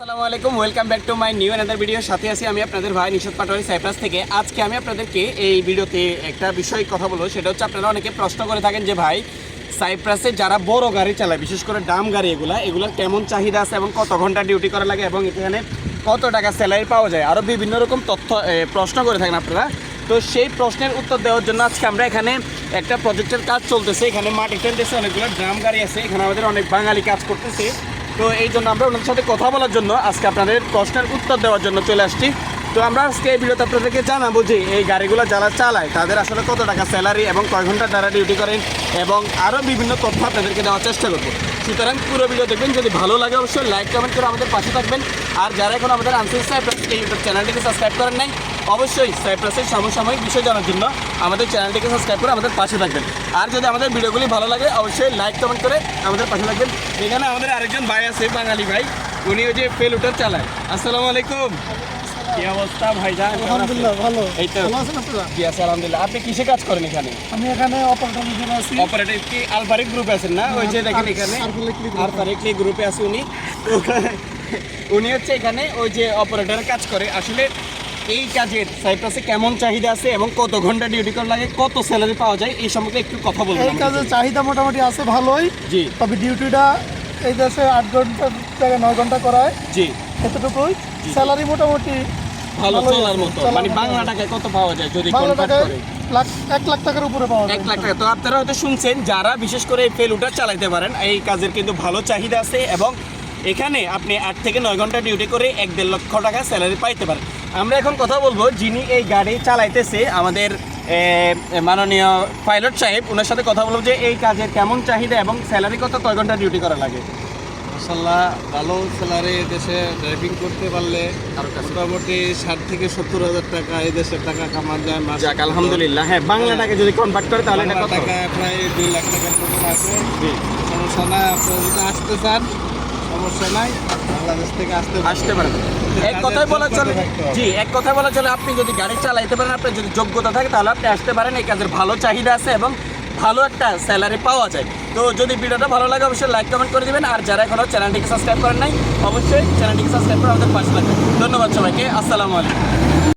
আসসালামু আলাইকুম welcome back to my new another video সাথে আছি আমি আপনাদের ভাই নিশাদ পাটোয়ারি সাইপ্রাস থেকে। আজকে আমি আপনাদেরকে এই ভিডিওতে একটা বিষয় কথা বলব, সেটা হচ্ছে আপনারা অনেকে প্রশ্ন করে থাকেন যে ভাই, সাইপ্রাসে যারা বড় গাড়ি চালায়, বিশেষ করে ডাম গাড়ি এগুলা, এগুলোর কেমন চাহিদা আছে এবং কত ঘণ্টা ডিউটি করা লাগে এবং এখানে কত টাকা স্যালারি পাওয়া যায়? আরও বিভিন্ন রকম তথ্য প্রশ্ন করে থাকেন আপনারা। তো সেই প্রশ্নের উত্তর দেওয়ার জন্য আজকে আমরা এখানে একটা প্রজেক্টের কাজ চলতেছে। এখানে মাটি টেন্টেছে অনেকগুলো ড্রাম গাড়ি আছে। এখানে আমাদের অনেক বাঙালি কাজ করতেছে। তো এই জন্য আমরা ওনাদের সাথে কথা বলার জন্য আজকে আপনাদের প্রশ্নের উত্তর দেওয়ার জন্য চলে আসছি। তো আমরা আজকে এই ভিডিওতে আপনাদেরকে জানাব যে এই গাড়িগুলো যারা চালায়, তাদের আসলে কত টাকা স্যালারি এবং কয় ঘণ্টা তারা ডিউটি করেন এবং আরও বিভিন্ন তথ্য আপনাদেরকে দেওয়ার চেষ্টা করব। সুতরাং পুরো ভিডিও দেখবেন, যদি ভালো লাগে অবশ্যই লাইক কমেন্ট করে আমাদের পাশে থাকবেন। আর যারা এখন আমাদের আনসার সাইপ্রাস এই ইউটিউব চ্যানেলটিকে সাবস্ক্রাইব করেন নাই অবশ্যই সাইপ্রাসের সমসাময়িক বিষয় জানার জন্য আমাদের চ্যানেলটিকে সাবস্ক্রাইব করে আমাদের পাশে থাকবেন। আর যদি আমাদের ভিডিওগুলি ভালো লাগে অবশ্যই লাইক কমেন্ট করে আমাদের পাশে থাকবেন। এখানে আমাদের আরেকজন ভাই আছে বাঙালি ভাই। উনি ওই যে ফেলুটার চালায়। আসসালামু আলাইকুম। কি অবস্থা ভাইজান? আলহামদুলিল্লাহ ভালো। এই তো। ভালো আছেন আপনারা? জি আছে আলহামদুলিল্লাহ। আপনি কিসে কাজ করেন এখানে? আমি এখানে অপারেটর হিসেবে আছি। অপারেটিভ কি আলফারিক গ্রুপে আছেন না? ওই যে দেখেন এখানে। গ্রুপে আছে উনি। উনি হচ্ছে এখানে ওই যে অপারেটরের কাজ করে। আসলে এই কাজের সাইপ্রাসে কেমন চাহিদা আছে এবং কত ঘণ্টা ডিউটি করা লাগে কত স্যালারি পাওয়া যায় এই সম্পর্কে একটু কথা বলব এই কাজের চাহিদা মোটামুটি আছে ভালোই জি। তবে ডিউটিটা এই দেশে আট ঘণ্টা থেকে নয় ঘণ্টা করায়। জি। এতটুকুই। স্যালারি মোটামুটি ভালো চলার মতো। মানে বাংলা টাকায় কত পাওয়া যায় যদি কনভার্ট করে? লাখ এক লাখ টাকার উপরে পাওয়া যায়। এক লাখ টাকা। তো আপনারা হয়তো শুনছেন যারা বিশেষ করে এই ফেলুটা চালাতে পারেন এই কাজের কিন্তু ভালো চাহিদা আছে এবং এখানে আপনি আট থেকে নয় ঘণ্টা ডিউটি করে এক দেড় লক্ষ টাকা স্যালারি পাইতে পারেন। আমরা এখন কথা বলব যিনি এই গাড়ি চালাইতেছে আমাদের মাননীয় পাইলট সাহেব ওনার সাথে কথা বলব যে এই কাজের কেমন চাহিদা এবং স্যালারি কত কয় ঘণ্টা ডিউটি করা লাগে? মাসাল্লাহ ভালো স্যালারি দেশে ড্রাইভিং করতে পারলে মোটামুটি ষাট থেকে সত্তর হাজার টাকা এই দেশের টাকা কামান যায় মাসে। যাক আলহামদুলিল্লাহ। হ্যাঁ বাংলা টাকা যদি কনভার্ট করে তাহলে টাকা প্রায় দুই লাখ টাকার মতন আছে। সমস্যা নাই আপনারা যদি আসতে চান সমস্যা নাই বাংলাদেশ থেকে আসতে আসতে পারেন এক কথায় বলা চলে। জি এক কথায় বলা চলে আপনি যদি গাড়ি চালাইতে পারেন আপনার যদি যোগ্যতা থাকে তাহলে আপনি আসতে পারেন। এই কাজের ভালো চাহিদা আছে এবং ভালো একটা স্যালারি পাওয়া যায়। তো যদি ভিডিওটা ভালো লাগে অবশ্যই লাইক কমেন্ট করে দিবেন। আর যারা এখনও চ্যানেলটিকে সাবস্ক্রাইব করেন নাই অবশ্যই চ্যানেলটিকে সাবস্ক্রাইব করে আমাদের পাশে লাগবেন ধন্যবাদ সবাইকে। আসসালামু আলাইকুম।